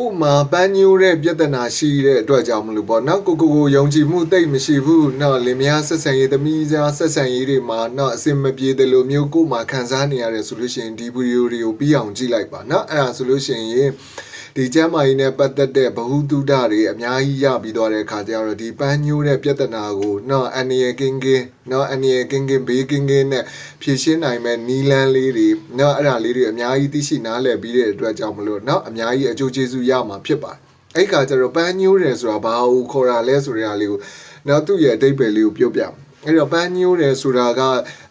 ကို့မှာပန်းညိုးတဲ့ပြဿနာရှိတဲ့အတွက်ကြောင့်မလို့ပေါ့နော်ကိုကိုကိုယုံကြည်မှုတိတ်မရှိဘူးနော်လင်မယားဆက်ဆံရေးသမီးစားဆက်ဆံရေးတွေမှာနော်အစင်မပြေတယ်လို့မျိုးကို့မှာခံစားနေရတယ်ဆိုလို့ရှိရင်ဒီဗီဒီယိုတွေကိုပြီးအောင်ကြည့်လိုက်ပါနော်အဲ့ဒါဆိုလို့ရှိရင် ဒီကျမ်းမာရေးနဲ့ပတ်သက်တဲ့ဗဟုသုတတွေအများကြီးရပြီးသွားတဲ့အခါကျတော့ဒီပန်းညိုးတဲ့ပြဿနာကိုနော်အန်နီယကင်းကင်းနော်အန်နီယကင်းကင်းဘေးကင်းကင်းနဲ့ဖြည့်ရှင်းနိုင်မဲ့နီလန်းလေးတွေနော်အဲ့ဒါလေးတွေအများကြီးသိရှိနားလည်ပြီးတဲ့အတွက်ကြောင့်မလို့နော်အများကြီးအကျိုးကျေးဇူးရမှာဖြစ်ပါတယ်အဲ့ခါကျတော့ပန်းညိုးတယ်ဆိုတာဘာကိုခေါ်တာလဲဆိုတဲ့အလေးကိုနော်သူ့ရဲ့အတိတ်ပဲလေးကိုပြောပြမယ် အဲ့တော့ပန်းညိုးတယ်ဆိုတာက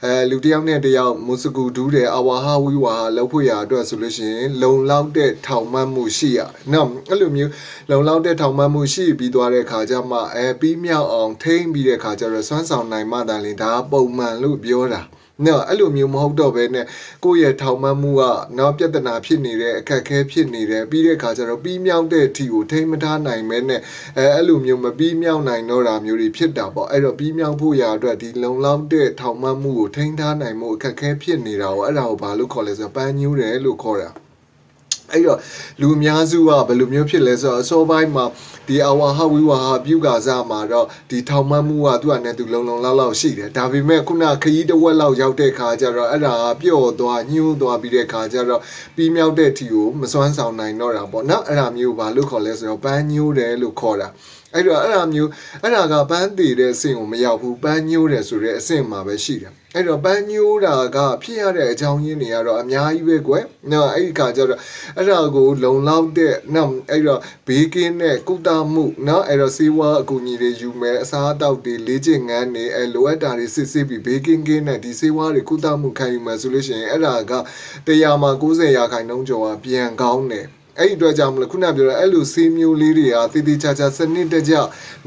အဲလူတစ်ယောက်နဲ့တစ်ယောက်မုစကူဒူးတယ်အဝါဟာဝီဝါဟာလောက်ဖို့ရအတွက်ဆိုလို့ရှိရင်လုံလောက်တဲ့ထောင်မှတ်မှုရှိရတယ်။နော်အဲ့လိုမျိုးလုံလောက်တဲ့ထောင်မှတ်မှုရှိပြီးသွားတဲ့ခါကျမှအဲပြီးမြောက်အောင်ထိမ့်ပြီးတဲ့ခါကျတော့စွမ်းဆောင်နိုင်မှတန်လင်ဒါကပုံမှန်လို့ပြောတာ။ နော်အဲ့လိုမျိုးမဟုတ်တော့ဘဲနဲ့ကိုယ့်ရဲ့ထောင်မှတ်မှုကနော်ပြဿနာဖြစ်နေတဲ့အခက်အခဲဖြစ်နေတယ်ပြီးတဲ့ခါကျတော့ပြီးမြောက်တဲ့အထီကိုထိမ့်မထားနိုင်မဲနဲ့အဲအဲ့လိုမျိုးမပြီးမြောက်နိုင်တော့တာမျိုးတွေဖြစ်တာပေါ့အဲ့တော့ပြီးမြောက်ဖို့ရာအတွက်ဒီလုံလောက်တဲ့ထောင်မှတ်မှုကိုထိန်းထားနိုင်မှုအခက်အခဲဖြစ်နေတာကိုအဲ့ဒါကိုဘာလို့ခေါ်လဲဆိုတော့ပန်းညူးတယ်လို့ခေါ်တာ အဲ့တော့လူအများစုကဘယ်လိုမျိုးဖြစ်လဲဆိုတော့အစောပိုင်းမှာဒီအဝါဟဝီဝါဟာပြုကစားမှာတော့ဒီထောင်မှတ်မှုကသူ့အနေနဲ့သူလုံလုံလောက်လောက်ရှိတယ်ဒါပေမဲ့ခုနခရီးတစ်ဝက်လောက်ရောက်တဲ့ခါကျတော့အဲ့ဒါကပျော့သွားညှိုးသွားပြီးတဲ့ခါကျတော့ပြီးမြောက်တဲ့ထီကိုမစွမ်းဆောင်နိုင်တော့တာပေါ့နော်အဲ့ဒါမျိုးဘာလို့ခေါ်လဲဆိုတော့ပန်းညိုးတယ်လို့ခေါ်တာ အဲ့တော့အဲ့ဒါမျိုးအဲ့ဒါကပန်းတည်တဲ့အဆင့်ကိုမရောက်ဘူးပန်းညိုးတယ်ဆိုတဲ့အဆင့်မှာပဲရှိတယ်အဲ့တော့ပန်းညိုးတာကဖြစ်ရတဲ့အကြောင်းရင်းတွေကတော့အများကြီးပဲကွယ်နော်အဲ့ဒီခါကျတော့အဲ့ဒါကိုလုံလောက်တဲ့နော်အဲ့တော့ဘေးကင်းတဲ့ကုသမှုနော်အဲ့တော့စေဝါအကူအညီတွေယူမယ်အစားအသောက်တွေလေ့ကျင့်ငန်းတွေအဲလိုအပ်တာတွေစစ်စစ်ပြီးဘေးကင်းကင်းနဲ့ဒီစေဝါတွေကုသမှုခံယူမယ်ဆိုလို့ရှိရင်အဲ့ဒါကတရားမှာ90ရာခိုင်နှုန်းကျော်ကပြန်ကောင်းတယ် အဲ့ဒီအတွက်ကြောင့်မလို့ခုနပြောတဲ့အဲ့လိုဆေးမျိုးလေးတွေဟာတည်တည်ချာချာစနစ်တကျ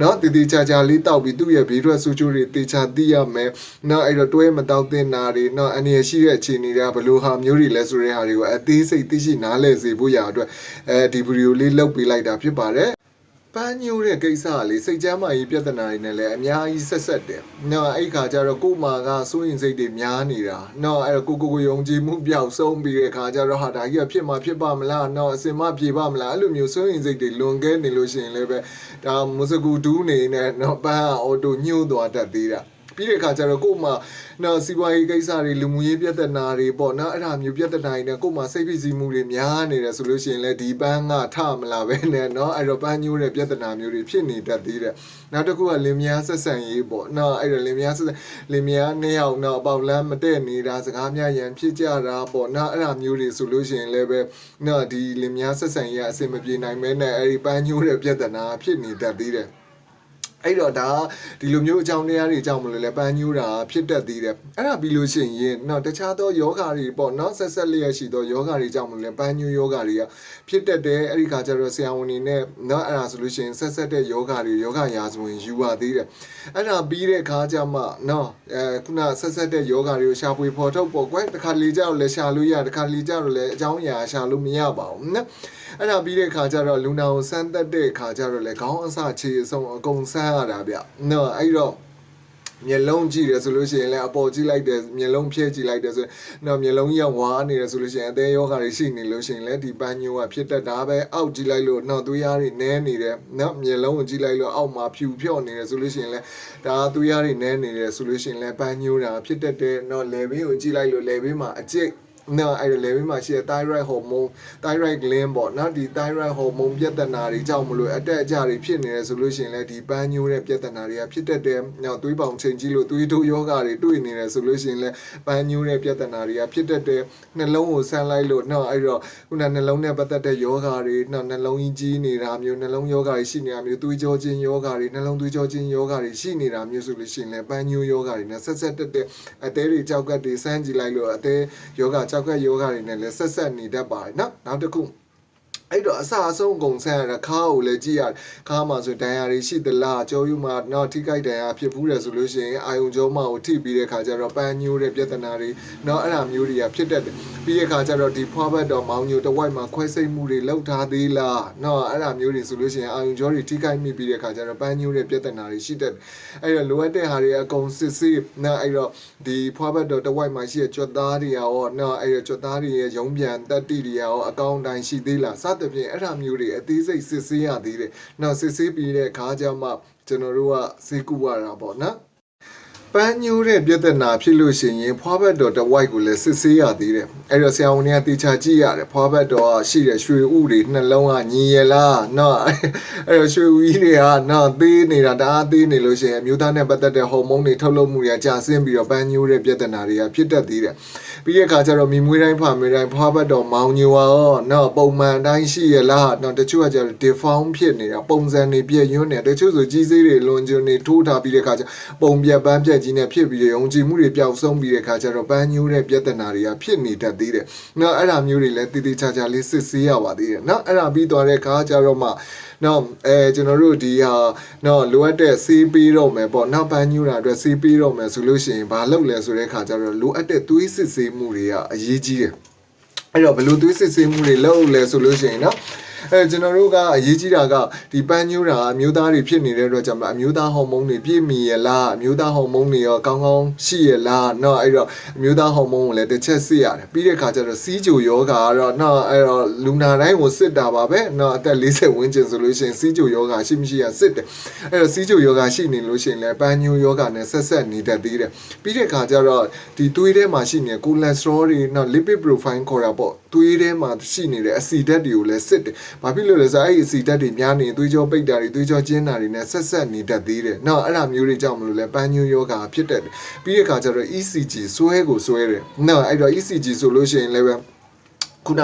နော်တည်တည်ချာချာလေးတောက်ပြီးသူ့ရဲ့ဘေးထွက်ဆူချိုးတွေတေချာသိရမယ်နော်အဲ့တော့တွဲမတောက်တဲ့နာတွေနော်အနေရရှိတဲ့အခြေအနေတွေကဘလို့ဟာမျိုးတွေလဲဆိုတဲ့ဟာတွေကိုအသေးစိတ်သိရှိနားလည်စေဖို့ရအတွက်အဲဒီဗီဒီယိုလေးလုပ်ပေးလိုက်တာဖြစ်ပါတယ် ပန်းညိုးတဲ့ကိစ္စကလေစိတ်ကြမ်းမာရေးပြဿနာတွေနဲ့လည်းအများကြီးဆက်ဆက်တယ်။နော်အဲ့ခါကျတော့ကို့မာကစိုးရင်စိတ်တွေများနေတာ။နော်အဲ့တော့ကိုကိုကိုယုံကြည်မှုပြောက်ဆုံးပြီးတဲ့ခါကျတော့ဟာဒါကြီးကဖြစ်မှာဖြစ်ပါမလား။နော်အစင်မပြေပါမလား။အဲ့လိုမျိုးစိုးရင်စိတ်တွေလွန်ကဲနေလို့ရှိရင်လည်းပဲဒါမုစကူဒူးနေနဲ့နော်ပန်းအော်တိုညှို့သွားတတ်သေးတာ။ပြီးတဲ့အခါကျတော့ကို့မှာ နော်စီးပွားရေးကိစ္စတွေလူမှုရေးပြဿနာတွေပေါ့နော်အဲ့ဒါမျိုးပြဿနာတွေနဲ့ကို့မှာစိတ်ဖိစီးမှုတွေများနေတယ်ဆိုလို့ရှိရင်လည်းဒီပန်းကထမလာပဲနဲ့နော်အဲ့တော့ပန်းညိုးတဲ့ပြဿနာမျိုးတွေဖြစ်နေတတ်သေးတယ်နောက်တစ်ခုကလင်မယားဆက်ဆံရေးပေါ့နော်အဲ့တော့လင်မယားဆက်ဆံလင်မယားနှစ်ယောက်နော်အပေါက်လမ်းမတည့်နေတာစကားများရန်ဖြစ်ကြတာပေါ့နော်အဲ့ဒါမျိုးတွေဆိုလို့ရှိရင်လည်းပဲနော်ဒီလင်မယားဆက်ဆံရေးအဆင်မပြေနိုင်မဲနဲ့အဲ့ဒီပန်းညိုးတဲ့ပြဿနာဖြစ်နေတတ်သေးတယ် အဲ့တော့ဒါဒီလိုမျိုးအကြောင်းတရားတွေအကြောင်းမလို့လဲပန်းညူးတာဖြစ်တတ်သေးတယ်အဲ့ဒါပြီးလို့ရှိရင်တော့တခြားသောယောဂါတွေပေါ့နော်ဆက်ဆက်လျက်ရှိသောယောဂါတွေအကြောင်းမလို့လဲပန်းညူးယောဂါတွေကဖြစ်တတ်တယ်အဲ့ဒီခါကျတော့ဆရာဝန်တွေနဲ့နော်အဲ့ဒါဆိုလို့ရှိရင်ဆက်ဆက်တဲ့ယောဂါတွေယောဂရာဇဝင်ယူပါသေးတယ်အဲ့ဒါပြီးတဲ့ခါကျမှနော်အဲခုနဆက်ဆက်တဲ့ယောဂါတွေကိုရှာဖွေဖော်ထုတ်ပေါ့ကွယ်တခါလေကြောက်လဲရှာလို့ရတခါလေကြောက်လဲအကြောင်းအရာရှာလို့မရပါဘူးနော် အဲ့ဒါပြီးတဲ့ခါကျတော့လူနာကိုစမ်းသက်တဲ့ခါကျတော့လေခေါင်းအစခြေအဆုံးအကုန်ဆန်းရတာဗျနော်အဲ့တော့မျက်လုံးကြည့်တယ်ဆိုလို့ရှိရင်လည်းအပေါ်ကြည့်လိုက်တယ်မျက်လုံးဖြဲကြည့်လိုက်တယ်ဆိုရင်တော့မျက်လုံးကြီးကဝါနေတယ်ဆိုလို့ရှိရင်အသေးယောဂါတွေရှိနေလို့ရှိရင်လည်းဒီပန်းညိုကဖြစ်တတ်တာပဲအောက်ကြည့်လိုက်လို့တော့သွေးရည်တွေနဲနေတယ်နော်မျက်လုံးကိုကြည့်လိုက်လို့အောက်မှာဖြူဖြော့နေတယ်ဆိုလို့ရှိရင်လည်းဒါသွေးရည်တွေနဲနေတယ်ဆိုလို့ရှိရင်လည်းပန်းညိုတာဖြစ်တတ်တယ်နော်လေဘေးကိုကြည့်လိုက်လို့လေဘေးမှာအကျိတ် နော်အဲ့ဒါ level မှာရှိတဲ့ thyroid hormone thyroid gland ပေါ့နော်ဒီ thyroid hormone ပြဿနာတွေကြောင့်မလို့အတက်အကျတွေဖြစ်နေတယ်ဆိုလို့ရှိရင်လည်းဒီပန်းညိုးတဲ့ပြဿနာတွေကဖြစ်တတ်တယ်။နောက်သွေးပေါင်ချိန်ကြီးလို့သွေးတိုးယောဂတွေတွေ့နေတယ်ဆိုလို့ရှိရင်လည်းပန်းညိုးတဲ့ပြဿနာတွေကဖြစ်တတ်တယ်။နှလုံးကိုဆန်းလိုက်လို့နော်အဲ့တော့ခုနနှလုံးနဲ့ပတ်သက်တဲ့ယောဂတွေနော်နှလုံးကြီးကြီးနေတာမျိုးနှလုံးယောဂတွေရှိနေတာမျိုးသွေးကြောခြင်းယောဂတွေနှလုံးသွေးကြောခြင်းယောဂတွေရှိနေတာမျိုးဆိုလို့ရှိရင်လည်းပန်းညိုးယောဂတွေနဲ့ဆက်ဆက်တက်တဲ့အသေးတွေကြောက်ကတ်တွေစမ်းကြည့်လိုက်လို့အသေးယောဂကြောက်ကတ်ယောဂတွေနဲ့လည်းဆက်ဆက်နေတတ်ပါတယ်နော်နောက်တစ်ခု အဲ့တော့အစအဆုံးကုန်ဆန်းရတာခါကိုလည်းကြည့်ရတယ်ခါမှာဆိုဒဏ်ရာတွေရှိသလားကြောယူမှာတော့ထိခိုက်ဒဏ်ရာဖြစ်ဘူးတယ်ဆိုလို့ရှိရင်အာယုံကြောမကိုထိပြီးတဲ့ခါကျတော့ပန်းညိုးတဲ့ပြဿနာတွေတော့အဲ့ဒါမျိုးတွေကဖြစ်တတ်တယ်ပြီးတဲ့ခါကျတော့ဒီဖွားဘက်တော့မောင်းညိုတဝိုက်မှာခွဲစိတ်မှုတွေလောက်ထားသေးလားတော့အဲ့ဒါမျိုးတွေဆိုလို့ရှိရင်အာယုံကြောတွေထိခိုက်မိပြီးတဲ့ခါကျတော့ပန်းညိုးတဲ့ပြဿနာတွေရှိတတ်တယ်အဲ့တော့လိုအပ်တဲ့ဟာတွေအကုန်စစ်စစ်နော်အဲ့တော့ဒီဖွားဘက်တော့တဝိုက်မှာရှိတဲ့ကြွတ်သားတွေရောနော်အဲ့တော့ကြွတ်သားတွေရဲ့ရုံးပြန်တက်တိတွေရောအကောင့်တိုင်းရှိသေးလားစသသဖြင့်အဲ့ဒါမျိုးတွေအသေးစိတ်စစ်ဆေးရသေးတယ်နောက်စစ်ဆေးပြီးတဲ့အခါကျမှကျွန်တော်တို့ကစေကူရတာပေါ့နော် ပန်းညိုးတဲ့ပြဿနာဖြစ်လို့ရှိရင်ဖွားဘက်တော်တစ်ဝိုက်ကိုလည်းစစ်ဆေးရသေးတယ်အဲ့တော့ဆရာဝန်တွေကတေချာကြည့်ရတယ်ဖွားဘက်တော်ကရှိတဲ့ရွှေဥတွေနှလုံးကညီရလားနော်အဲ့တော့ရွှေဥကြီးတွေကနော်သေးနေတာတအားသေးနေလို့ရှိရင်အမျိုးသားနဲ့ပတ်သက်တဲ့ဟော်မုန်းတွေထုတ်လုပ်မှုတွေကကျဆင်းပြီးတော့ပန်းညိုးတဲ့ပြဿနာတွေကဖြစ်တတ်သေးတယ်ပြီးတဲ့အခါကျတော့မိမွေးတိုင်းဖာမွေးတိုင်းဖွားဘက်တော်မောင်ညိုရောနော်ပုံမှန်တိုင်းရှိရလားနော်တချို့ကကျတော့ deform ဖြစ်နေတာပုံစံတွေပြည့်ညွှန်းနေတချို့ဆိုကြီးစေးတွေလွန်ကျွန်းတွေထိုးထားပြီးတဲ့အခါကျပုံပြက်ပန်းပြက်ကြီးနဲ့ဖြစ်ပြီးရုံကြည်မှုတွေပျောက်ဆုံးပြီးတဲ့အခါကျတော့ပန်းညိုးတဲ့ပြဿနာတွေကဖြစ်နေတတ်သေးတယ်နော်အဲ့ဒါမျိုးတွေလည်းတည်တည်ချာချာလေးစစ်ဆေးရပါသေးတယ်နော်အဲ့ဒါပြီးသွားတဲ့အခါကျတော့မှနော်အဲကျွန်တော်တို့ဒီဟာနော်လိုအပ်တဲ့ဆေးပေးတော့မယ်ပေါ့နောက်ပန်းညူတာအတွက်ဆေးပေးတော့မယ်ဆိုလို့ရှိရင်ဘာလုပ်လဲဆိုတဲ့အခါကျတော့လိုအပ်တဲ့သွေးစစ်ဆေးမှုတွေကအရေးကြီးတယ်အဲ့တော့ဘယ်လိုသွေးစစ်ဆေးမှုတွေလုပ်လဲဆိုလို့ရှိရင်နော် အဲကျွန်တော်တို့ကအရေးကြီးတာကဒီပန်းညူတာအမျိုးသားတွေဖြစ်နေတဲ့အတွက်ကြောင့်အမျိုးသားဟော်မုန်းတွေပြည့်မီရလားအမျိုးသားဟော်မုန်းတွေရောကောင်းကောင်းရှိရလားเนาะအဲ့တော့အမျိုးသားဟော်မုန်းကိုလည်းတစ်ချက်စစ်ရတယ်ပြီးတဲ့အခါကျတော့စီးကြိုယောဂါကတော့เนาะအဲ့တော့လူနာတိုင်းကိုစစ်တာပါပဲเนาะအသက်40ဝန်းကျင်ဆိုလို့ရှိရင်စီးကြိုယောဂါရှိမရှိရစစ်တယ်အဲ့တော့စီးကြိုယောဂါရှိနေလို့ရှိရင်လည်းပန်းညူယောဂါနဲ့ဆက်ဆက်နေတတ်သေးတယ်ပြီးတဲ့အခါကျတော့ဒီသွေးထဲမှာရှိနေတဲ့ကိုလက်စထရောတွေเนาะ lipid profile ခေါ်တာပေါ့သွေးထဲမှာရှိနေတဲ့အဆီဓာတ်တွေကိုလည်းစစ်တယ် ဘာဖြစ်လို့လဲဆိုတော့အဲ့ဒီအစီဓာတ်တွေများနေသွေးကြောပိတ်တာတွေသွေးကြောကျင်းတာတွေနဲ့ဆက်ဆက်နေတတ်သေးတယ်။နောက်အဲ့ဒါမျိုးတွေကြောင့်မလို့လဲပန်းညူယောဂါဖြစ်တတ်တယ်။ပြီးတဲ့အခါကျတော့ ECG ဆွဲကိုဆွဲတယ်။နောက်အဲ့တော့ ECG ဆိုလို့ရှိရင်လည်း ခုန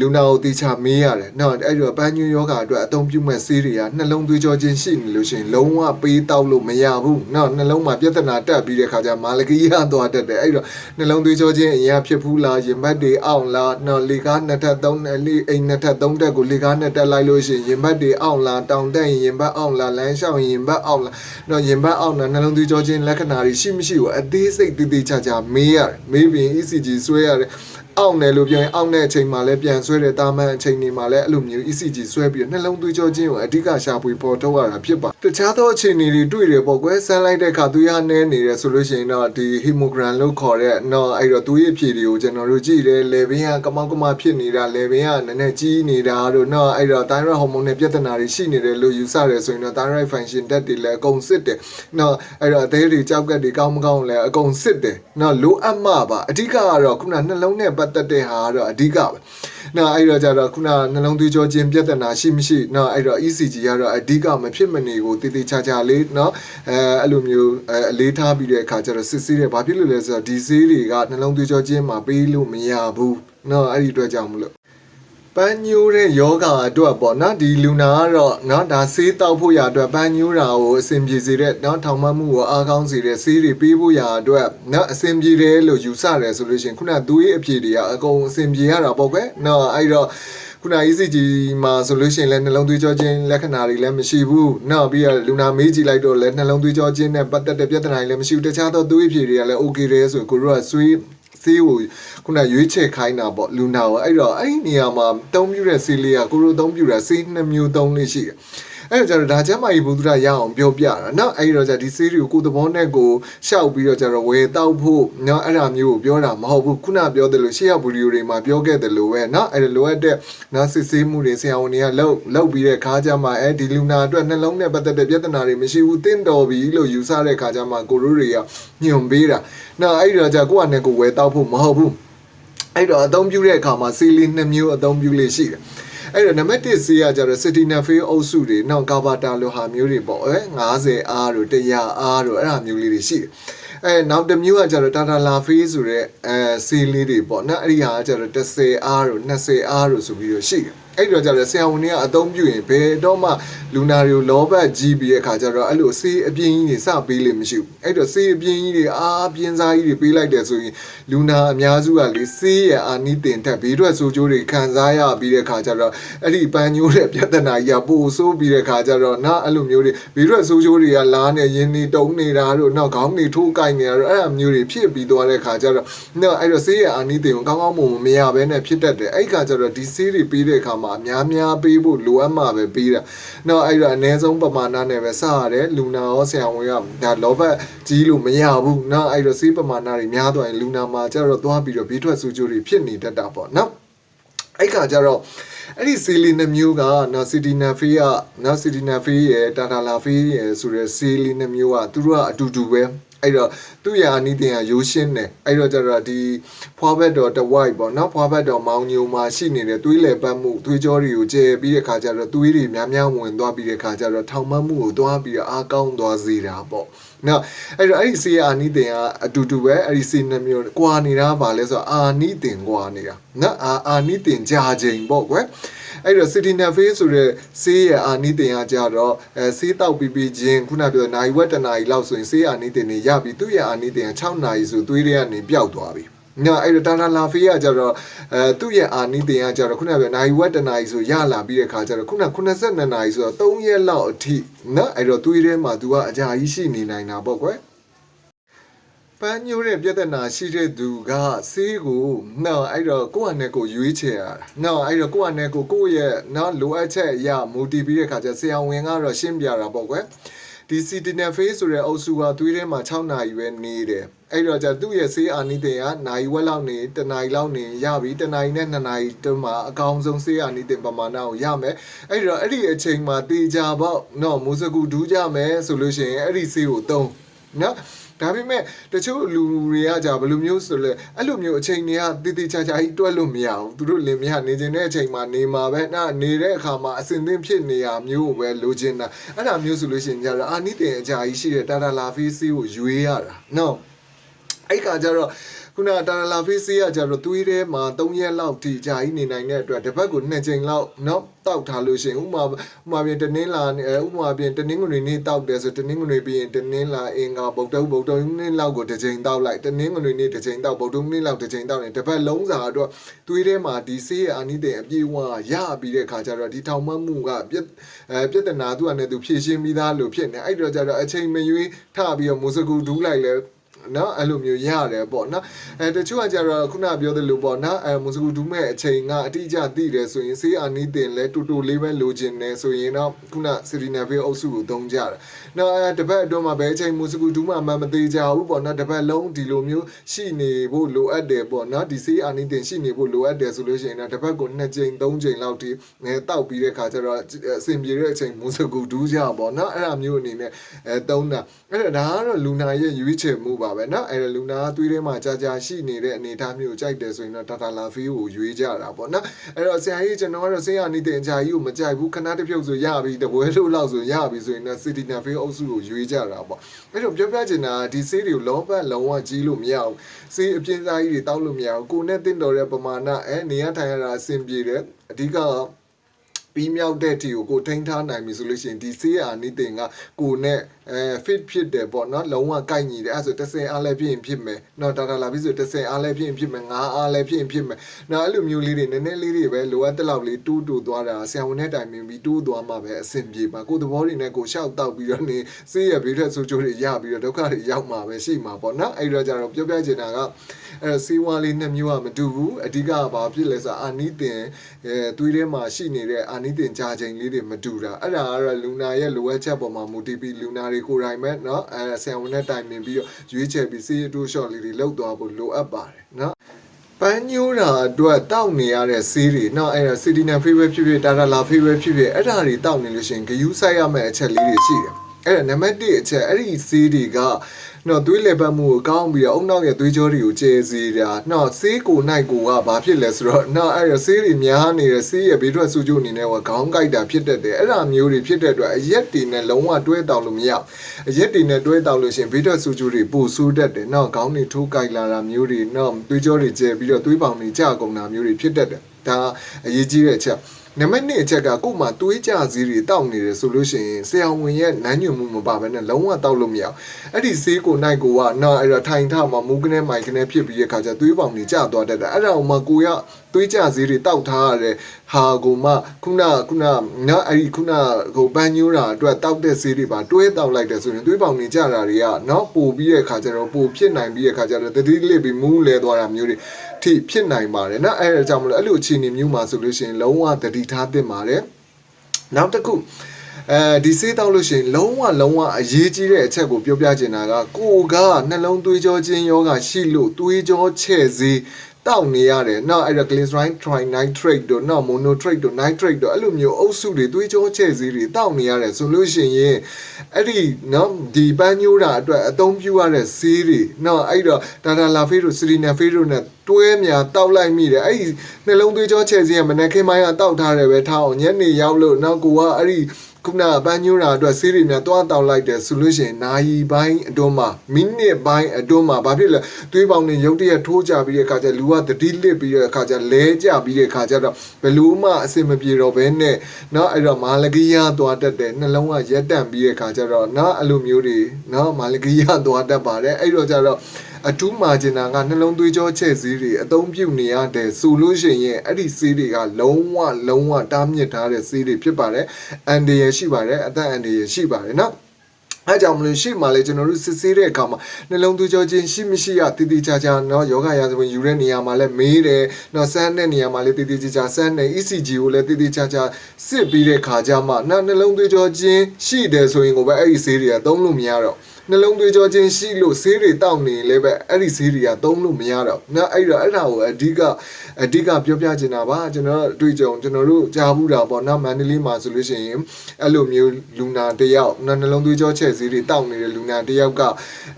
လူနာကိုတေချာမေးရတယ်။နော်အဲ့တော့ပန်းညွှန်းယောဂအတွက်အသုံးပြုမဲ့ဆေးတွေကနှလုံးသွေးကြောချင်းရှိနေလို့ရှိရင်လုံးဝပေးတောက်လို့မရဘူး။နော်နှလုံးမှာပြဿနာတက်ပြီးတဲ့ခါကျမာလကီးရသွားတတ်တယ်။အဲ့တော့နှလုံးသွေးကြောချင်းအရင်ဖြစ်ဘူးလားရင်ဘတ်တွေအောင်လားနော်လေကားနှစ်ထပ်သုံးလေအိမ်နှစ်ထပ်သုံးထပ်ကိုလေကားနဲ့တက်လိုက်လို့ရှိရင်ရင်ဘတ်တွေအောင်လားတောင်တက်ရင်ရင်ဘတ်အောင်လားလမ်းလျှောက်ရင်ရင်ဘတ်အောင်လားနော်ရင်ဘတ်အောင်လားနှလုံးသွေးကြောချင်းလက္ခဏာတွေရှိမရှိကိုအသေးစိတ်တည်တည်ချာချာမေးရတယ်။မေးပြီး ECG ဆွဲရတယ်။ အောင့်တယ်လို့ပြောရင်အောင့်တဲ့အချိန်မှာလည်းပြန်ဆွဲတဲ့တာမန်အချိန်တွေမှာလည်းအဲ့လိုမျိုး ECG ဆွဲပြီးနှလုံးသွေးကြောချင်းကိုအဓိကရှာဖွေပေါ်ထုတ်ရတာဖြစ်ပါတခြားသောအခြေအနေတွေတွေ့တယ်ပေါ့ကွယ်ဆန်းလိုက်တဲ့အခါသွေးရနဲနေတယ်ဆိုလို့ရှိရင်တော့ဒီ hemogram လို့ခေါ်တဲ့နော်အဲ့တော့သွေးအဖြေတွေကိုကျွန်တော်တို့ကြည့်တယ်လေဘင်းကကမောက်ကမဖြစ်နေတာလေဘင်းကနည်းနည်းကြီးနေတာတို့နော်အဲ့တော့ thyroid hormone နဲ့ပြဿနာတွေရှိနေတယ်လို့ယူဆတယ်ဆိုရင်တော့ thyroid function တက်တွေလည်းအကုန်စစ်တယ်နော်အဲ့တော့အသေးတွေကြောက်ကက်တွေကောင်းမကောင်းလည်းအကုန်စစ်တယ်နော်လိုအပ်မှပါအဓိကကတော့ခုနနှလုံးနဲ့ပတ်သက်တဲ့ဟာကတော့အဓိကပဲနော်အဲ့တော့ကြတော့ခုနနှလုံးသွေးကြောချင်းပြဿနာရှိမရှိနော်အဲ့တော့ ECG ကတော့အဓိကမဖြစ်မနေကိုတည်တည်ချာချာလေးနော်အဲအဲ့လိုမျိုးအဲအလေးထားပြီးတဲ့အခါကျတော့စစ်ဆေးတယ်ဘာဖြစ်လို့လဲဆိုတော့ဒီဆေးတွေကနှလုံးသွေးကြောချင်းမှာပေးလို့မရဘူးနော်အဲ့ဒီအတွက်ကြောင့်မလို့ ပန်းညိုးတဲ့ယောဂအတွက်ပေါ့နော်ဒီလူနာကတော့နော်ဒါဆေးတောက်ဖို့ရအတွက်ပန်းညိုးတာကိုအဆင်ပြေစေတဲ့နော်ထောင်မမှုကိုအားကောင်းစေတဲ့ဆေးတွေပေးဖို့ရအတွက်နော်အဆင်ပြေတယ်လို့ယူဆတယ်ဆိုလို့ရှိရင်ခုနသွေးအဖြေတွေကအကုန်အဆင်ပြေရတာပေါ့ကွယ်နော်အဲ့တော့ခုန ECG မှာဆိုလို့ရှိရင်လည်းနှလုံးသွေးကြောချင်းလက္ခဏာတွေလည်းမရှိဘူး။နောက်ပြီးတော့လူနာမေးကြည့်လိုက်တော့လည်းနှလုံးသွေးကြောချင်းနဲ့ပတ်သက်တဲ့ပြဿနာတွေလည်းမရှိဘူး။တခြားသောသွေးဖြေတွေကလည်း okay တယ်ဆိုကိုတို့ကဆွေး ဆေးကိုခုနရွေးချယ်ခိုင်းတာပေါ့လူနာကိုအဲ့တော့အဲ့ဒီနေရာမှာတုံးပြတဲ့ဆေးလေးကကိုရိုတုံးပြတာဆေးနှစ်မျိုးသုံးလေးရှိတယ် အဲ့တော့ကျတော့ဒါကျမကြီးဘုဒ္ဓရရအောင်ပြောပြတာနော်အဲ့တော့ကျဒီ series ကိုကိုသဘောနဲ့ကိုရှောက်ပြီးတော့ကျတော့ဝယ်တောက်ဖို့နော်အဲ့ဒါမျိုးကိုပြောတာမဟုတ်ဘူးခုနပြောသလိုရှေ့ရဗီဒီယိုတွေမှာပြောခဲ့သလိုပဲနော်အဲ့လိုအပ်တဲ့နော်စစ်ဆေးမှုတွေဆရာဝန်တွေကလောက်လောက်ပြီးတဲ့ခါကျမှအဲ့ဒီလူနာအတွက်နှလုံးနဲ့ပတ်သက်တဲ့ပြဿနာတွေမရှိဘူးတင့်တော်ပြီလို့ယူဆတဲ့ခါကျမှကိုရိုးတွေကညွန်ပေးတာနော်အဲ့တော့ကျကိုကနဲ့ကိုဝယ်တောက်ဖို့မဟုတ်ဘူးအဲ့တော့အသုံးပြုတဲ့အခါမှာစီလီ2မျိုးအသုံးပြုလေးရှိတယ် အဲ့တော့နံပါတ်1ဆေးကကြတော့ City Nafe အုပ်စုတွေနောက်ကာဘာတာလိုဟာမျိုးတွေပေါ့အဲ90အားတို့100အားတို့အဲ့ဒါမျိုးလေးတွေရှိတယ်အဲနောက်တစ်မျိုးကကြတော့တာတာလာဖေးဆိုတဲ့အဲဆေးလေးတွေပေါ့နော်အဲ့ဒီဟာကကြတော့10အားတို့20အားတို့ဆိုပြီးတော့ရှိတယ် အဲ့တော့ကြတော့ဆရာဝန်တွေကအသုံးပြုရင်ဘယ်တော့မှလူနာတွေကိုလောဘကြီးပြီးတဲ့ခါကျတော့အဲ့လိုဆေးအပြင်းကြီးတွေစပေးလို့မရှိဘူးအဲ့တော့ဆေးအပြင်းကြီးတွေအားပြင်းစားကြီးတွေပေးလိုက်တယ်ဆိုရင်လူနာအများစုကလေဆေးရအာနိတင်ထက်ဘေးထွက်ဆိုးကျိုးတွေခံစားရပြီးတဲ့ခါကျတော့အဲ့ဒီပန်းညိုးတဲ့ပြဿနာကြီးကပိုဆိုးပြီးတဲ့ခါကျတော့နာအဲ့လိုမျိုးတွေဘေးထွက်ဆိုးကျိုးတွေကလားနေရင်းနေတုံးနေတာတို့နောက်ခေါင်းတွေထိုးကိုက်နေတာတို့အဲ့အမျိုးတွေဖြစ်ပြီးသွားတဲ့ခါကျတော့နော်အဲ့တော့ဆေးရအာနိတင်ကိုကောင်းကောင်းမွန်မရဘဲနဲ့ဖြစ်တတ်တယ်အဲ့ခါကျတော့ဒီဆေးတွေပေးတဲ့အခါမှာအများများပေးဖို့လိုအပ်မှာပဲပေးတာနော်အဲ့တော့အနည်းဆုံးပမာဏနဲ့ပဲစရတယ်လူနာရောဆရာဝန်ကဒါလောဘကြီးလို့မရဘူးနော်အဲ့တော့ဆေးပမာဏတွေများသွားရင်လူနာမှာကျတော့သွားပြီးတော့ဘေးထွက်ဆူကျိုးတွေဖြစ်နေတတ်တာပေါ့နော်အဲ့ခါကျတော့ အဲ့ဒီဆေးလေးနှမျိုးကနော်စီတီနာဖေးကနော်စီတီနာဖေးရဲ့တာတာလာဖေးရဲ့ဆိုတဲ့ဆေးလေးနှမျိုးကသူတို့ကအတူတူပဲအဲ့တော့သူ့ရာအနိတင်ကရိုးရှင်းတယ်အဲ့တော့ကျတော့ဒီဖွာဘက်တော်တဝိုက်ပေါ့နော်ဖွာဘက်တော်မောင်ညိုမှာရှိနေတဲ့သွေးလေပတ်မှုသွေးကြောတွေကိုကျဲပြီးတဲ့ခါကျတော့သွေးတွေများများဝင်သွားပြီးတဲ့ခါကျတော့ထောင်မမှုကိုသွားပြီးတော့အားကောင်းသွားစေတာပေါ့ နော်အဲ့တော့အဲ့ဒီဆေးရအာနိတင်ကအတူတူပဲအဲ့ဒီဆေးနှမျိုးကွာနေတာပါလဲဆိုတော့အာနိတင်ကွာနေတာနော်အာအာနိတင်ကြာချိန်ပေါ့ကွယ်အဲ့တော့ city nafe ဆိုတဲ့ဆေးရအာနိတင်ကကြတော့အဲဆေးတောက်ပြီးပြီးချင်းခုနပြောတဲ့နိုင်ဝက်တနာရီလောက်ဆိုရင်ဆေးအာနိတင်နေရပြီသူ့ရအာနိတင်က6နာရီဆိုသွေးတွေကနေပျောက်သွားပြီ။ နော်အဲ့တော့တာနာလာဖေးကကြတော့အဲသူ့ရဲ့အာနိတင်ကကြတော့ခုနပြောနိုင်ဝက်တနာရီဆိုရလာပြီးတဲ့ခါကျတော့ခုန82နာရီဆိုတော့3ရက်လောက်အထိနော်အဲ့တော့သွေးထဲမှာ तू ကအကြာကြီးရှိနေနိုင်တာပေါ့ကွယ်။ပန်းညိုးတဲ့ပြဿနာရှိတဲ့သူကဆေးကိုနော်အဲ့တော့ကိုယ့်အနေကိုရွေးချယ်ရတာနော်အဲ့တော့ကိုယ့်အနေကိုကိုယ့်ရဲ့နော်လိုအပ်ချက်အရာမူတည်ပြီးတဲ့ခါကျဆရာဝန်ကတော့ရှင်းပြတာပေါ့ကွယ် ဒီ CTNF phase ဆိုတဲ့အုပ်စုကသွေးထဲမှာ6နာရီပဲနေတယ်အဲ့တော့じゃသူ့ရဲ့ဆေးအာနိသင်ကနိုင်ဝက်လောက်နေတနာရီလောက်နေရပြီတနာရီနဲ့2နာရီတည်းမှာအကောင်ဆုံးဆေးအာနိသင်ပမာဏကိုရမယ်အဲ့တော့အဲ့ဒီအချိန်မှာတေချာပေါ့နော်မူစကူဒူးကြမယ်ဆိုလို့ရှိရင်အဲ့ဒီဆေးကိုသုံးနော် ဒါပေမဲ့တချို့လူတွေကကြာဘယ်လိုမျိုးဆိုလဲအဲ့လိုမျိုးအချိန်တွေကတည်တည်ချာချာကြီးတွက်လို့မရဘူးသူတို့လင်မယားနေခြင်းတဲ့အချိန်မှာနေမှာပဲနာနေတဲ့အခါမှာအစဉ်သင့်ဖြစ်နေရမျိုးကိုပဲလိုချင်တာအဲ့ဒါမျိုးဆိုလို့ရှိရင်ကြာတော့အာနိတင်အကြာကြီးရှိတဲ့တာတာလာဖေးဆေးကိုရွေးရတာနော်အဲ့ခါကျတော့ ခုနတာလာဖေးဆေးကကျတော့သွေးထဲမှာ3ရက်လောက်ထိကြာကြီးနေနိုင်တဲ့အတွက်တစ်ပတ်ကို2ချိန်လောက်เนาะတောက်ထားလို့ရှိရင်ဥမာဥမာပြင်တနင်္လာအဲဥမာပြင်တနင်္ဂနွေနေ့တောက်တယ်ဆိုတနင်္ဂနွေပြီးရင်တနင်္လာအင်္ဂါဗုဒ္ဓဗုဒ္ဓနေ့လောက်ကိုတစ်ချိန်တောက်လိုက်တနင်္ဂနွေနေ့တစ်ချိန်တောက်ဗုဒ္ဓနေ့လောက်တစ်ချိန်တောက်နေတစ်ပတ်လုံးစာအတွက်သွေးထဲမှာဒီဆေးရအာနိတဲ့အပြည့်ဝရပြီးတဲ့ခါကျတော့ဒီထောင်မမှုကပြက်အဲပြက်တနာသူကနဲ့သူဖြည့်ရှင်းပြီးသားလို့ဖြစ်နေအဲ့တော့ကျတော့အချိန်မရွေးထပြီးတော့မူစကူဒူးလိုက်လဲ နော်အဲ့လိုမျိုးရတယ်ပေါ့နော်အဲတချို့ကကြတော့ခုနပြောသလိုပေါ့နော်အဲမူစကူဒူးမဲ့အချိန်ကအတိအကျသိတယ်ဆိုရင်ဆေးအာနီးတင်လဲတူတူလေးပဲလိုချင်တယ်ဆိုရင်တော့ခုနစီရီနာဖေးအုပ်စုကိုသုံးကြတယ်နော်အဲတပတ်အတွင်းမှာပဲအချိန်မူစကူဒူးမှမမသေးကြဘူးပေါ့နော်တပတ်လုံးဒီလိုမျိုးရှိနေဖို့လိုအပ်တယ်ပေါ့နော်ဒီဆေးအာနီးတင်ရှိနေဖို့လိုအပ်တယ်ဆိုလို့ရှိရင်တော့တပတ်ကို2ချိန်3ချိန်လောက်ထိငယ်တောက်ပြီးတဲ့ခါကျတော့အဆင်ပြေတဲ့အချိန်မူစကူဒူးကြပေါ့နော်အဲ့ဒါမျိုးအနေနဲ့အဲသုံးတာအဲ့ဒါဒါကတော့လူနာရဲ့ရွေးချယ်မှုပပဲเนาะအဲ့ဒါလူနာသွေးထဲမှာကြာကြာရှိနေတဲ့အနေအထားမျိုးကိုကြိုက်တယ်ဆိုရင်တော့တာတာလာဖီးကိုရွေးကြတာပေါ့เนาะအဲ့တော့ဆရာကြီးကျွန်တော်ကတော့ဆေးရနေတဲ့အကြာကြီးကိုမကြိုက်ဘူးခဏတစ်ဖြုတ်ဆိုရပြီတပွဲလို့လောက်ဆိုရပြီဆိုရင်တော့စီတီနာဖီးအုပ်စုကိုရွေးကြတာပေါ့အဲ့တော့ပြောပြချင်တာဒီဆေးတွေကိုလောပတ်လုံးဝကြီးလို့မရဘူးဆေးအပြင်းစားကြီးတွေတောက်လို့မရဘူးကိုနဲ့တင့်တော်တဲ့ပမာဏအဲနေရထိုင်ရတာအဆင်ပြေတယ်အဓိက ပြီးမြောက်တဲ့တီကိုကိုထိန်းထားနိုင်ပြီဆိုလို့ရှိရင်ဒီဆေးအာနိတင်ကကိုနဲ့ အဲ fit ဖြစ်တယ်ပေါ့နော်လုံးဝကိုက်ညီတယ်အဲဆို30အားလည်းဖြစ်ရင်ဖြစ်မယ်နော်တာတာလာပြီဆို30အားလည်းဖြစ်ရင်ဖြစ်မယ်9အားလည်းဖြစ်ရင်ဖြစ်မယ်နော်အဲ့လိုမျိုးလေးတွေနည်းနည်းလေးတွေပဲလိုအပ်တဲ့လောက်လေးတူးတူသွားတာဆရာဝန်နဲ့တိုင်ပင်ပြီးတူးသွားမှပဲအဆင်ပြေပါကိုသဘောတွေနဲ့ကိုရှောက်တောက်ပြီးတော့နေဆေးရဘေးထက်ဆိုးကျိုးတွေရပြီးတော့ဒုက္ခတွေရောက်မှာပဲရှိမှာပေါ့နော်အဲ့တော့ကြတော့ပြောပြချင်တာကအဲဆေးဝါးလေးနှစ်မျိုးကမတူဘူးအဓိကကဘာဖြစ်လဲဆိုအာနိတင်အဲသွေးထဲမှာရှိနေတဲ့အာနိတင်ကြာချိန်လေးတွေမတူတာအဲ့ဒါကတော့လူနာရဲ့လိုအပ်ချက်ပေါ်မှာမူတည်ပြီးလူနာတွေကိုယ်တိုင်ပဲเนาะအဲဆရာဝန်နဲ့တိုင်ပင်ပြီးတော့ရွေးချယ်ပြီးဆေးအတူရှော့လေးတွေလောက်သွားဖို့လိုအပ်ပါတယ်เนาะပန်းညိုးတာအတွက်တောက်နေရတဲ့ဆေးတွေเนาะအဲ့ဒါစီဒီနာဖေးပဲဖြစ်ဖြစ်တာတာလာဖေးပဲဖြစ်ဖြစ်အဲ့ဒါတွေတောက်နေလို့ရှိရင်ဂယူးဆိုင်ရမယ့်အချက်လေးတွေရှိတယ်အဲ့ဒါနံပါတ်1အချက်အဲ့ဒီဆေးတွေက နော်သွေးလေပတ်မှုကိုကောင်းပြီးတော့အုံနောက်ရဲ့သွေးကြောတွေကိုကျဲစေတာနော်ဆေးကိုနိုင်ကိုကဘာဖြစ်လဲဆိုတော့နော်အဲ့ရဆေးတွေများနေတဲ့ဆေးရဲ့ဘေးထွက်ဆူကျိုးအနေနဲ့ကခေါင်းကိုက်တာဖြစ်တတ်တယ်အဲ့ဒါမျိုးတွေဖြစ်တဲ့အတွက်အရက်တွေနဲ့လုံးဝတွဲတောက်လို့မရအရက်တွေနဲ့တွဲတောက်လို့ရှိရင်ဘေးထွက်ဆူကျိုးတွေပိုဆိုးတတ်တယ်နော်ခေါင်းတွေထိုးကိုက်လာတာမျိုးတွေနော်သွေးကြောတွေကျဲပြီးတော့သွေးပေါင်တွေကျကုန်တာမျိုးတွေဖြစ်တတ်တယ်ဒါအရေးကြီးတဲ့အချက် နံပါတ်1အချက်ကကို့မှာတွေးကြစည်းတွေတောက်နေတယ်ဆိုလို့ရှိရင်ဆရာဝန်ရဲ့နန်းညွန်မှုမပါဘဲနဲ့လုံးဝတောက်လို့မရအောင်အဲ့ဒီဆေးကိုနိုင်ကိုကနော်အဲ့တော့ထိုင်ထမှာမူးကနေမိုင်ကနေဖြစ်ပြီးရခါကျသွေးပေါင်တွေကျသွားတတ်တယ်အဲ့ဒါကိုမှကိုရ တွေးကြစည်းတွေတောက်ထားရတဲ့ဟာကိုမှခုနခုနနော်အဲ့ဒီခုနဟိုပန်းညိုးတာအတွက်တောက်တဲ့ဆေးတွေပါတွဲတောက်လိုက်တယ်ဆိုရင်သွေးပေါင်တွေကျတာတွေကနော်ပိုပြီးရခါကျတော့ပိုဖြစ်နိုင်ပြီးရခါကျတော့တတိလစ်ပြီးမူးလဲသွားတာမျိုးတွေထိဖြစ်နိုင်ပါတယ်နော်အဲ့ဒါကြောင့်မလို့အဲ့လိုအခြေအနေမျိုးမှာဆိုလို့ရှိရင်လုံးဝတတိထားသင့်ပါတယ်နောက်တစ်ခုအဲဒီစေးတောက်လို့ရှိရင်လုံးဝလုံးဝအရေးကြီးတဲ့အချက်ကိုပြောပြချင်တာကကိုကနှလုံးသွေးကြောချင်းယောဂရှိလို့သွေးကြောချဲ့စေး တောက်နေရတယ်နော်အဲ့တော့ glycerine trinitrate တို့နော် monotrate တို့ nitrate တို့အဲ့လိုမျိုးအုပ်စုတွေသွေးကြောချဲ့စည်းတွေတောက်နေရတယ်ဆိုလို့ရှိရင်အဲ့ဒီနော်ဒီပန်းညိုးတာအတွက်အသုံးပြုရတဲ့ဆေးတွေနော်အဲ့တော့ဒါဒါလာဖေးတို့စီရီနာဖေးတို့နဲ့တွဲမြာတောက်လိုက်မိတယ်အဲ့ဒီနှလုံးသွေးကြောချဲ့စည်းကမနက်ခင်းပိုင်းကတောက်ထားတယ်ပဲထားအောင်ညနေရောက်လို့နောက်ကိုကအဲ့ဒီ ခုနကပန်းညိုးတာအတွက်ဆေးတွေများတွားတောက်လိုက်တယ်ဆိုလို့ရှိရင်နာယီပိုင်းအတွင်းမှာမိနစ်ပိုင်းအတွင်းမှာဘာဖြစ်လဲသွေးပေါင်တွေရုတ်တရက်ထိုးကြပြီးတဲ့အခါကျလူကတတိလစ်ပြီးတဲ့အခါကျလဲကြပြီးတဲ့အခါကျတော့ဘယ်လို့မှအဆင်မပြေတော့ဘဲနဲ့เนาะအဲ့တော့မာလကီယာသွားတတ်တယ်နှလုံးကရက်တန့်ပြီးတဲ့အခါကျတော့เนาะအဲ့လိုမျိုးတွေเนาะမာလကီယာသွားတတ်ပါတယ်အဲ့တော့ကျတော့ အထူးမာဂျင်နာကနှလုံးသွေးကြောချဲ့စည်းတွေအသုံးပြုနေရတယ်ဆိုလို့ရှိရင်အဲ့ဒီစည်းတွေကလုံးဝလုံးဝတားမြစ်ထားတဲ့စည်းတွေဖြစ်ပါတယ်အန်ဒီရရှိပါတယ်အသက်အန်ဒီရရှိပါတယ်เนาะ အဲကြောင့်မလို့ရှိမှလေကျွန်တော်တို့စစ်ဆေးတဲ့အခါမှာနှလုံးသွေးကြောချင်းရှိမရှိရတည်တည်ချာချာเนาะယောဂရာဇဝင်ယူတဲ့နေရာမှာလည်းမေးတယ်เนาะစမ်းတဲ့နေရာမှာလည်းတည်တည်ချာချာစမ်းတယ် ECG ကိုလည်းတည်တည်ချာချာစစ်ပြီးတဲ့ခါကျမှနှနှလုံးသွေးကြောချင်းရှိတယ်ဆိုရင်ကိုပဲအဲ့ဒီဆေးတွေကသုံးလို့မရတော့ နှလုံးသွေးကြောချင်းရှိလို့ဆေးတွေတောက်နေလည်းပဲအဲ့ဒီဆေးတွေကသုံးလို့မရတော့เนาะအဲ့တော့အဲ့ဒါကိုအဓိကအဓိကပြောပြချင်တာပါကျွန်တော်တို့အတွေ့အကြုံကျွန်တော်တို့ကြားဘူးတာပေါ့เนาะမန္တလေးမှာဆိုလို့ရှိရင်အဲ့လိုမျိုးလူနာတစ်ယောက်နှနှလုံးသွေးကြောချဲ့ဆေးတွေတောက်နေတဲ့လူနာတစ်ယောက်က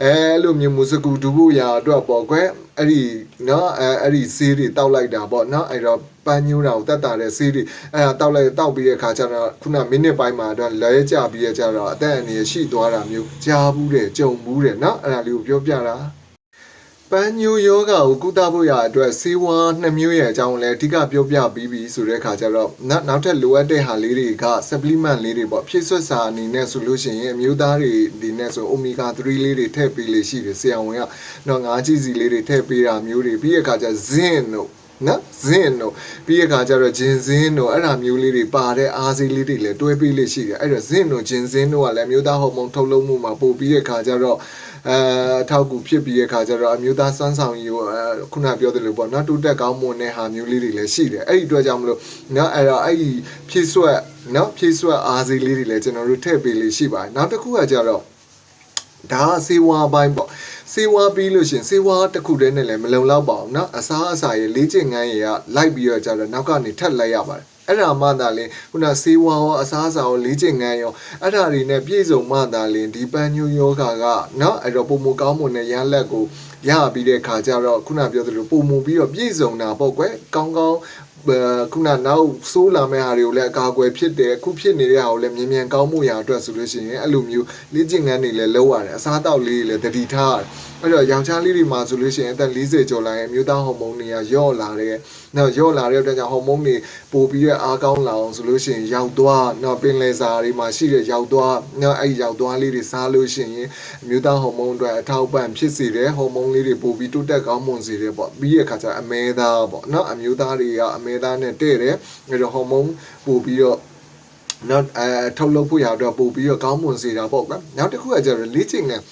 အဲအဲ့လိုမျိုးမူစကူဒူဖို့ရာအတွက်ပေါ့ကွယ်အဲ့ဒီเนาะအဲအဲ့ဒီဆေးတွေတောက်လိုက်တာပေါ့เนาะအဲ့တော့ ပန်းညိုးတာကိုတတ်တာတဲ့ဆေးတွေအဲဒါတောက်လိုက်တောက်ပြီးတဲ့အခါကျတော့ခုနမိနစ်ပိုင်းမှာတော့လဲကြပြီးရကြတော့အသက်အန္တရာယ်ရှိသွားတာမျိုးကြားဘူးတယ်ကြုံဘူးတယ်နော်အဲဒါလေးကိုပြောပြတာပန်းညိုယောဂကိုကုသဖို့ရအတွက်ဆေးဝါးနှမျိုးရဲ့အကြောင်းလည်းအဓိကပြောပြပြီးပြီဆိုတဲ့အခါကျတော့နောက်ထပ်လိုအပ်တဲ့ဟာလေးတွေက supplement လေးတွေပေါ့ဖြည့်စွက်စာအနေနဲ့ဆိုလို့ရှိရင်အမျိုးသားတွေဒီနဲ့ဆို omega 3လေးတွေထည့်ပေးလေရှိတယ်ဆရာဝန်ကတော့ငါးကြီးစီလေးတွေထည့်ပေးတာမျိုးတွေပြီးရအခါကျဇင့်တို့ နော်ဇင်းတို့ပြီးရခါကျတော့ဂျင်ဇင်းတို့အဲ့ဒါမျိုးလေးတွေပါတဲ့အားစေးလေးတွေလည်းတွဲပေးလေးရှိတယ်အဲ့တော့ဇင်းတို့ဂျင်ဇင်းတို့ကလည်းအမျိုးသားဟော်မုန်းထုတ်လုပ်မှုမှာပို့ပြီးရခါကျတော့အဲအထောက်အကူဖြစ်ပြီးရခါကျတော့အမျိုးသားစွမ်းဆောင်ရည်ကိုအဲခုနပြောသလိုပေါ့နော်တိုးတက်ကောင်းမွန်တဲ့ဟာမျိုးလေးတွေလည်းရှိတယ်အဲ့ဒီအတွက်ကြောင့်မလို့နော်အဲ့တော့အဲ့ဒီဖြည့်ဆွက်နော်ဖြည့်ဆွက်အားစေးလေးတွေလည်းကျွန်တော်တို့ထည့်ပေးလေးရှိပါတယ်နောက်တစ်ခုကကျတော့ဒါကစေဝါပိုင်းပေါ့ စေဝါပြီးလို့ရှရင်စေဝါတစ်ခုတည်းနဲ့လည်းမလုံလောက်ပါဘူးเนาะအစားအစာရဲ့လေးကျင်ငန်းရဲ့ကလိုက်ပြီးတော့ကြတော့နောက်ကနေထက်လိုက်ရပါတယ်အဲ့ဒါမှသာလင်ခုနစေဝါရောအစားအစာရောလေးကျင်ငန်းရောအဲ့ဒါတွေနဲ့ပြည့်စုံမှသာလင်ဒီပန်းညိုယောဂါကเนาะအဲ့တော့ပုံမကောင်းမွန်တဲ့ရလက်ကိုရပြီးတဲ့ခါကျတော့ခုနပြောသလိုပုံမပြီးတော့ပြည့်စုံတာပေါ့ကွယ်ကောင်းကောင်း ခုနနောက်ဆိုးလာမယ့်ဟာတွေကိုလည်းအကာအကွယ်ဖြစ်တယ်အခုဖြစ်နေတဲ့ဟာကိုလည်းမြင်မြန်ကောင်းမှုရာအတွက်ဆိုလို့ရှိရင်အဲ့လိုမျိုးလေ့ကျင့်ခန်းတွေလည်းလုပ်ရတယ်အစားအသောက်လေးတွေလည်းတတိထားရတယ်အဲ့တော့ယောက်ျားလေးတွေမှာဆိုလို့ရှိရင်အသက်40ကျော်လာရင်အမျိုးသားဟော်မုန်းတွေကယော့လာတယ်နောက်ယော့လာတဲ့အတွက်ကြောင့်ဟော်မုန်းတွေပိုပြီးတော့အားကောင်းလာအောင်ဆိုလို့ရှိရင်ရောက်သွားနောက်ပင်လယ်စာတွေမှာရှိတဲ့ရောက်သွားနောက်အဲ့ရောက်သွားလေးတွေစားလို့ရှိရင်အမျိုးသားဟော်မုန်းအတွက်အထောက်ပံ့ဖြစ်စေတယ်ဟော်မုန်းလေးတွေပိုပြီးတိုးတက်ကောင်းမွန်စေတယ်ပေါ့ပြီးရခါကျအမဲသားပေါ့နော်အမျိုးသားတွေကအမဲသားနဲ့တဲ့တယ်အဲ့တော့ဟော်မုန်းပိုပြီးတော့နောက်အဲထုတ်လုပ်ဖို့ရတော့ပို့ပြီးတော့ကောင်းမွန်စေတာပေါ့ကွာနောက်တစ်ခုကကျတော့လေ့ကျင့်ငန်း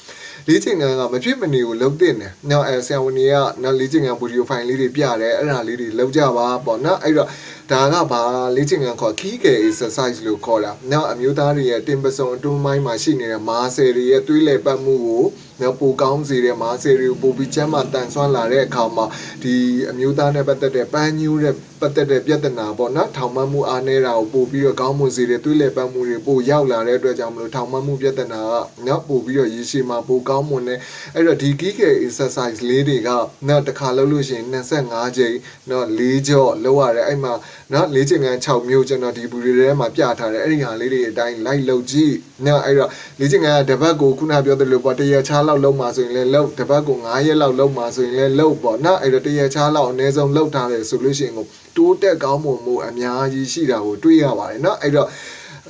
လေ့ကျင့်ခန်းကမဖြစ်မနေကိုလုပ်တင်တယ်။နောက်အဲဆရာဝန်တွေကနောက်လေ့ကျင့်ခန်းဗီဒီယိုဖိုင်လေးတွေပြတယ်အဲ့ဒါလေးတွေလုပ်ကြပါပေါ့နော်အဲ့တော့ဒါကဘာလေ့ကျင့်ခန်းခေါ် key care exercise လို့ခေါ်တာ။နောက်အမျိုးသားတွေရဲ့တင်ပစုံအတွင်းပိုင်းမှာရှိနေတဲ့မာဆယ်တွေရဲ့သွေးလည်ပတ်မှုကိုနောက်ပိုကောင်းစေတဲ့မာဆယ်တွေကိုပိုပြီးကျန်းမာတန်ဆွမ်းလာတဲ့အခါမှာဒီအမျိုးသားနဲ့ပတ်သက်တဲ့ပန်းညူးတဲ့ပတ်သက်တဲ့ပြဿနာပေါ့နော်ထောင်မမှုအားနေတာကိုပို့ပြီးတော့ကောင်းမွန်စေတဲ့သွေးလည်ပတ်မှုတွေပိုရောက်လာတဲ့အတွက်ကြောင့်မလို့ထောင်မမှုပြဿနာကနော်ပို့ပြီးတော့ရေရှည်မှာပိုကောင်းမွန်တဲ့အဲ့တော့ဒီ geek exercise လေးတွေကနော်တစ်ခါလုပ်လို့ရှိရင်25ချိန်နော်၄ကြော့လောက်ရတယ်အဲ့မှာနော်၄ချိန်က6မျိုးကျွန်တော်ဒီဘူတွေထဲမှာပြထားတယ်အဲ့ဒီဟာလေးတွေအတိုင်းလိုက်လုပ်ကြည့်နော်အဲ့တော့၄ချိန်ကတပတ်ကိုခုနပြောသလိုပေါ့တရချားလောက်လုံးမှာဆိုရင်လည်းလုပ်တပတ်ကို9ရက်လောက်လုံးမှာဆိုရင်လည်းလုပ်ပေါ့နော်အဲ့တော့တရချားလောက်အနည်းဆုံးလုပ်ထားတယ်ဆိုလို့ရှိရင်ကိုတိုးတက်ကောင်းမွန်မှုအများကြီးရှိတာကိုတွေ့ရပါတယ်เนาะအဲ့တော့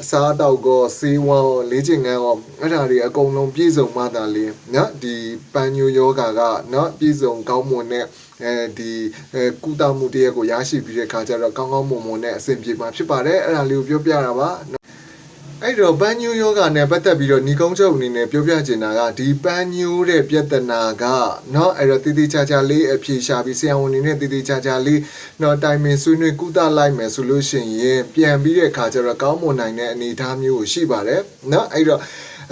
အစားအသောက်ကောဆေးဝါးကောလေ့ကျင့်ခန်းကောအဲ့ဒါတွေအကုန်လုံးပြည့်စုံမှသာလျှင်เนาะဒီပန်းညိုယောဂါကเนาะပြည့်စုံကောင်းမွန်တဲ့အဲဒီအဲကုသမှုတရက်ကိုရရှိပြီးတဲ့အခါကျတော့ကောင်းကောင်းမွန်မွန်နဲ့အဆင်ပြေမှာဖြစ်ပါတယ်အဲ့ဒါလေးကိုပြောပြတာပါ အဲ့တော့ပန်းညိုယောဂါနဲ့ပတ်သက်ပြီးတော့ညီကုန်းချုပ်အနေနဲ့ပြောပြချင်တာကဒီပန်းညိုတဲ့ပြဿနာကเนาะအဲ့တော့တည်တည်ချာချာလေးအဖြေရှာပြီးဆရာဝန်အနေနဲ့တည်တည်ချာချာလေးเนาะတိုင်ပင်ဆွေးနွေးကုသလိုက်မယ်ဆိုလို့ရှိရင်ပြန်ပြီးတဲ့အခါကျတော့ကောင်းမွန်နိုင်တဲ့အနေအထားမျိုးကိုရှိပါတယ်เนาะအဲ့တော့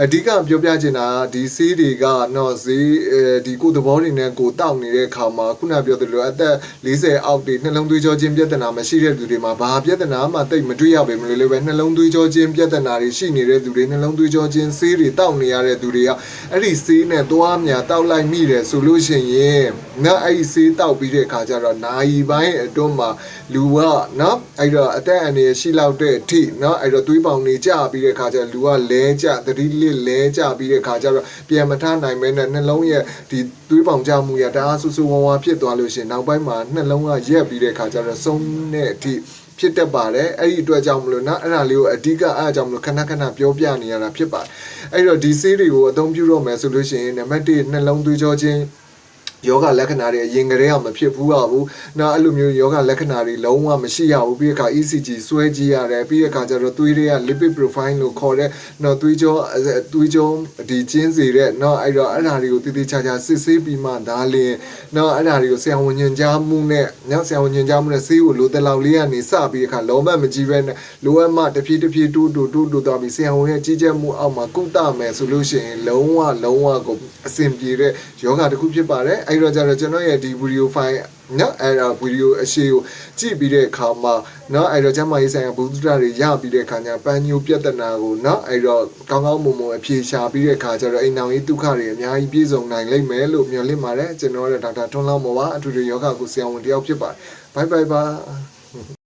အဓိကပြောပြချင်တာကဒီဆေးတွေကနော်ဈေးအဲဒီကိုယ်သဘောတွေနဲ့ကိုယ်တောက်နေတဲ့အခါမှာခုနပြောသလိုအသက်40အောက်တွေနှလုံးသွေးကြောချင်းပြဿနာမရှိတဲ့သူတွေမှာဘာပြဿနာမှတိတ်မတွေ့ရပေမလို့လည်းပဲနှလုံးသွေးကြောချင်းပြဿနာတွေရှိနေတဲ့သူတွေနှလုံးသွေးကြောချင်းဆေးတွေတောက်နေရတဲ့သူတွေကအဲ့ဒီဆေးနဲ့သွားများတောက်လိုက်မိတယ်ဆိုလို့ရှိရင်နော်အဲ့ဒီဆေးတောက်ပြီးတဲ့အခါကျတော့နာယီပိုင်းအတွန်းမှာလူကနော်အဲ့တော့အသက်အန္တရာယ်ရှိလောက်တဲ့အထိနော်အဲ့တော့သွေးပေါင်တွေကျပြီးတဲ့အခါကျလူကလဲကျသတိလစ်လဲကျပြီးတဲ့အခါကျတော့ပြန်မထနိုင်မဲနဲ့နှလုံးရဲ့ဒီသွေးပေါင်ကျမှုရတအားဆူဆူဝါးဝါဖြစ်သွားလို့ရှိရင်နောက်ပိုင်းမှာနှလုံးကရက်ပြီးတဲ့အခါကျတော့ဆုံးတဲ့အထိဖြစ်တတ်ပါတယ်အဲ့ဒီအတွက်ကြောင့်မလို့နော်အဲ့ဒါလေးကိုအဓိကအဲ့အကြောင်းမလို့ခဏခဏပြောပြနေရတာဖြစ်ပါတယ်အဲ့တော့ဒီဆေးတွေကိုအသုံးပြုတော့မယ်ဆိုလို့ရှိရင်နံပါတ်1နှလုံးသွေးကြောချင်း ယောဂလက္ခဏာတွေအရင်ကတည်းကမဖြစ်ဘူးပါဘူး။နောက်အဲ့လိုမျိုးယောဂလက္ခဏာတွေလုံးဝမရှိရဘူး။ပြီးတဲ့အခါ ECG ဆွဲကြည့်ရတယ်။ပြီးတဲ့အခါကျတော့သွေးတွေက lipid profile လို့ခေါ်တဲ့နော်သွေးကြောအဲသွေးကြောဒီကျင်းစေတဲ့နော်အဲ့တော့အဲ့ဓာတွေကိုတည်တည်ချာချာစစ်ဆေးပြီးမှဒါလင်းနော်အဲ့ဓာတွေကိုဆရာဝန်ညွှန်ကြားမှုနဲ့နော်ဆရာဝန်ညွှန်ကြားမှုနဲ့ဆေးကိုလိုတဲ့လောက်လေးကနေစပြီးအခါလောဘမကြီးပဲနဲ့လိုအပ်မှတဖြည်းတဖြည်းတိုးတိုးတိုးတိုးသွားပြီးဆရာဝန်ရဲ့ကြီးကြပ်မှုအောက်မှာကုသမယ်ဆိုလို့ရှိရင်လုံးဝလုံးဝကိုအဆင်ပြေတဲ့ယောဂတစ်ခုဖြစ်ပါတယ်အဲ့တော့ကျတော့ကျွန်တော်ရဲ့ဒီဗီဒီယိုဖိုင်နော်အဲ့ဒါဗီဒီယိုအရှိကိုကြည့်ပြီးတဲ့အခါမှာနော်အဲ့တော့ကျမရေးဆိုင်ရာဘုဒ္ဓတွေရပြီးတဲ့အခါကျပန်းညိုပြဿနာကိုနော်အဲ့တော့ကောင်းကောင်းမွန်မွန်အဖြေရှာပြီးတဲ့အခါကျတော့အိမ်အောင်ရေးဒုက္ခတွေအများကြီးပြည့်စုံနိုင်လိမ့်မယ်လို့မျှော်လင့်ပါတယ်ကျွန်တော်ရဲ့ဒေါက်တာထွန်းလောင်းမောပါအထူးထူးယောဂကိုဆရာဝန်တယောက်ဖြစ်ပါတယ်ဘိုင်ဘိုင်ပါ